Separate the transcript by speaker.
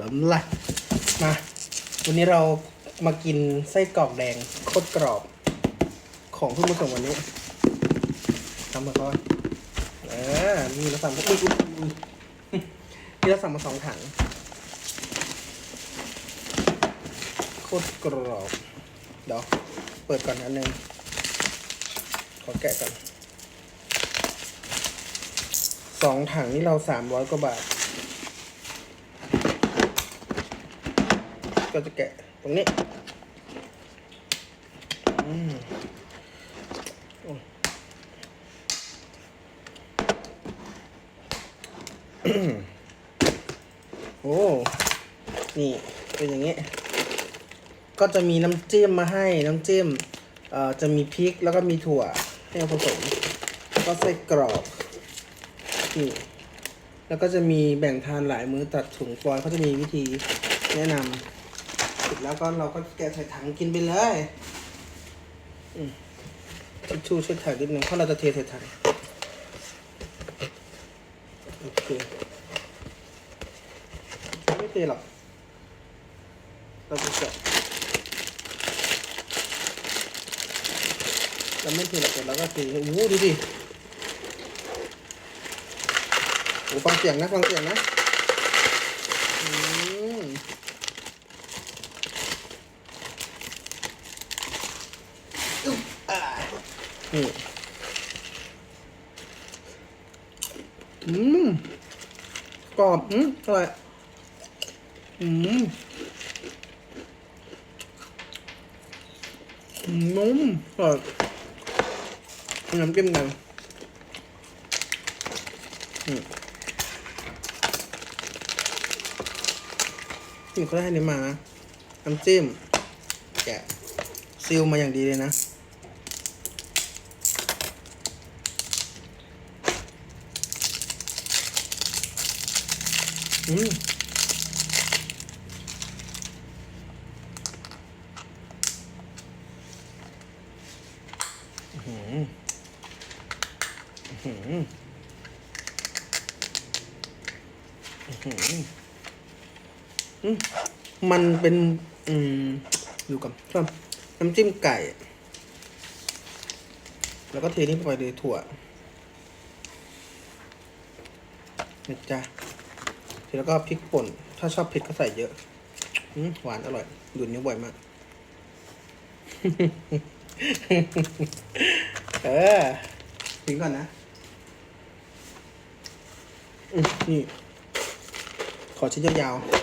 Speaker 1: ล้ำละมาวันนี้เรามากินไส้กรอกแดงโคตรกรอบ ของเพิ่งมาส่งวันนี้ทำมาก่อนเออนี่เราสั่งมาอุ้ยอุ้ยอุ้ยนี่เราสั่งมาสองถัง โคตรกรอบ เดี๋ยวเปิดก่อนอันหนึ่งขอแกะก่อนสองถังนี่เราสามร้อยกว่าบาท ก็จะแกะตรงนี้โอ้ นี่เป็นอย่างนี้ ก็จะมีน้ำจิ้มมาให้ น้ำจิ้มเอ่อจะมีพริกแล้วก็มีถั่วให้ผสม ก็ไส้กรอบนี่แล้วก็จะมีแบ่งทานหลายมื้อตัดถุงฟอยล์เขาจะมีวิธีแนะนำ ร็จแล้วก็เราก็แกะใส่ถังกินไปเลยทิชชู่ช่วยถ่ายนิดนึงเพราะเราจะเทใส่ถังโอเคไม่เทหรอกเราจะแกะเราไม่เทหรอกแต่เราก็เทโอ้โหดูดิโอ้ฟังเสียงนะฟังเสียงนะอืมอุ๊บอ่า นี่อืมกรอบอืมอร่อยอืมนุ่มกรอบน้ำจิ้มกันอืมนี่เขาได้นี้มานะน้ำจิ้มแกะซีลมาอย่างดีเลยนะ อืมหืมหืมหืมมันเป็น อืม อยู่กับชอบน้ำจิ้มไก่ แล้วก็เทนี่ไปเลยถั่วนะจ๊ะเสร็จ แล้วก็พริกป่น ถ้าชอบเผ็ดก็ใส่เยอะอืหวานอร่อยดูดนิ้วบ่อยมาก เออทิ้งก่อนนะนี่ ขอชิ้นยาวๆ